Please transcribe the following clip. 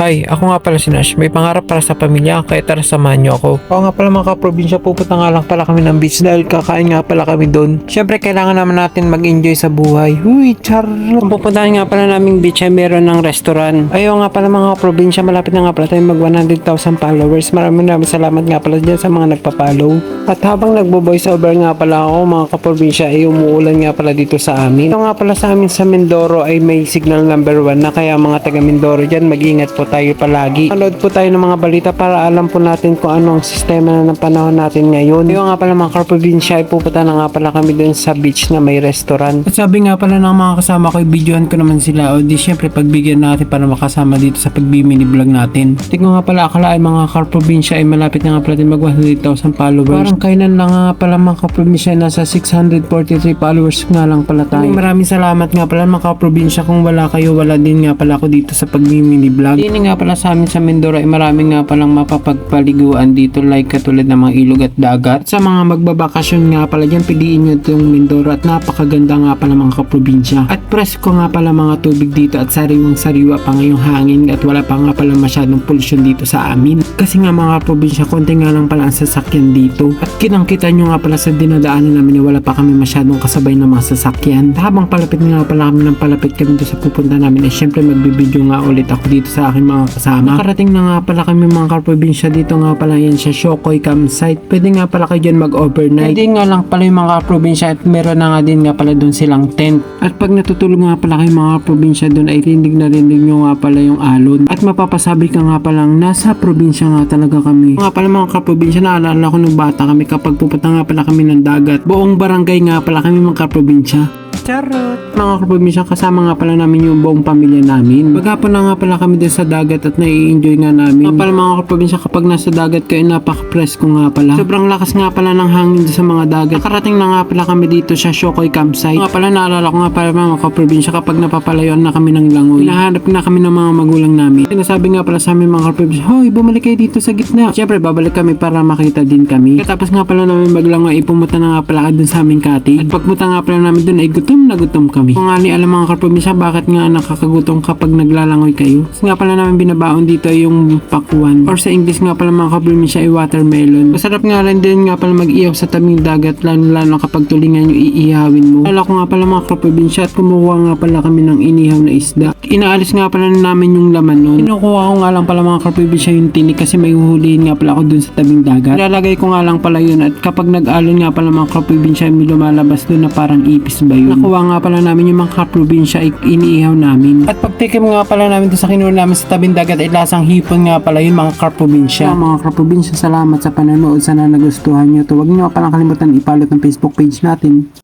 Hi, ako nga pala si Nash. May pangarap para sa pamilya, kaya tara samahan niyo ako. Oo nga pala mga kaprobinsya, pupunta nga lang pala kami ng beach dahil kakain nga pala kami doon. Siyempre, kailangan naman natin mag-enjoy sa buhay. Huy, charot. Kung pupuntahan nga pala naming beach ay meron ng restaurant. Ayaw nga pala mga kaprobinsya, malapit na nga pala tayo mag 100,000 followers. Maraming maraming salamat nga pala dyan sa mga nagpa-follow. At habang nagbo-voice over nga pala ako mga kaprobinsya, ay umuulan nga pala dito sa amin. Ito nga pala sa amin sa Mindoro ay may signal number 1 na kaya mga taga Mindoro dyan, mag-ingat po tayo palagi. Manood po tayo ng mga balita para alam po natin kung ano ang sistema na ng panahon natin ngayon. Yung nga pala mga kaprobinsya ay pupunta na nga pala kami dun sa beach na may restaurant. At sabi nga pala ng mga kasama ko, videohan ko naman sila o di syempre pagbigyan natin para makasama dito sa pagbimini vlog natin. Tingnan nga pala akala ay mga kaprobinsya ay malapit na nga pala din mag 100,000 followers. Parang kailan lang nga pala mga kaprobinsya nasa 643 followers nga lang pala tayo. Maraming salamat nga pala mga kaprobinsya kung wala kayo wala din nga pala ako dito sa pagbimini vlog. Hindi nga pala sa amin sa Mindoro ay marami nga palang mapapagpaliguan dito like katulad ng mga ilog at dagat. Sa mga magbabakasyon nga pala dyan piliin nyo itong Mindoro at napakaganda nga pala mga kaprobinsya. At presko nga pala mga tubig dito at sariwang sariwa pa ngayong hangin at wala pa nga pala masyadong pollution dito sa amin. Kasi nga mga probinsya konti nga lang pala ang sasakyan dito. At kitang kita nyo nga pala sa dinadaanan namin na wala pa kami masyadong kasabay ng mga sasakyan. Habang palapit nga pala kami ng palapit kami doon sa pupunta namin ay syempre magbibideo nga ulit ako dito sa aking mga kasama. Nakarating na nga pala kami mga kaprobinsya dito nga pala yan sa Shokoy campsite. Pwede nga pala kayo dyan mag-overnight. Pwede nga lang pala yung mga kaprobinsya at meron na nga din nga pala doon silang tent. At pag natutulog nga pala kayo mga probinsya doon ay rindig na rindig nyo nga pala yung alon. At mapapasabi ka nga palang nasa probinsya nga talaga kami. Nga pala mga kaprobinsya naalala ko nung bata kami kapag pupunta nga pala kami ng dagat. Buong barangay nga pala kami mga kaprobinsya. Charot! Mga kaprobinsya, kasama nga pala namin yung buong pamilya namin. Maghapon na nga pala kami din sa dagat at nai-enjoy nga namin. Nga pala mga kaprobinsya, kapag nasa dagat kayo, napaka-presko nga pala. Sobrang lakas nga pala ng hangin sa mga dagat. Nakarating na nga pala kami dito sa Shokoy campsite. Nga pala naalala ko nga pala mga kaprobinsya, kapag napapalayuan na kami ng langoy, hinahanap na kami ng mga magulang namin. Sinasabi nga pala sa amin mga kaprobinsya, Hoy, bumalik kayo dito sa gitna. Siyempre, babalik kami para makita din kami. Tapos nga pala namin maglangoy, ipumunta na nga pala dun sa aming cottage. At pagpunta nga pala namin dun ay gutom na gutom kami. Kung nga ni alam mga kaprobinsya, bakit nga nakakagutom kapag naglalangoy kayo? Kasi nga pala namin binabaon dito yung pakwan. Or sa English nga pala mga kaprobinsya ay watermelon. Masarap nga rin din nga pala mag-iyaw sa tabing dagat, lalo lalo kapag tulingan yung iihawin mo. Alala ko nga pala mga kaprobinsya at kumuha nga pala kami ng inihaw na isda. Inaalis nga pala namin yung laman nun. Kinukuha ko nga lang pala mga kaprobinsya yung tinik kasi may huhulihin nga pala ako dun sa tabing dagat. Ilalagay ko nga lang pala yun at kapag nag-alon nga pala mga kaprobinsya may lumalabas dun na parang ipis ba yun. Nakuha nga pala namin yung mga kaprobinsya ay iniihaw namin. At pagtikim nga pala namin dun sa kinuha namin sa tabing dagat ay lasang hipon nga pala yun mga kaprobinsya. mga kaprobinsya, salamat sa panonood. Sana nagustuhan nyo to. Huwag nyo palang kalimutan ipalot ng Facebook page natin.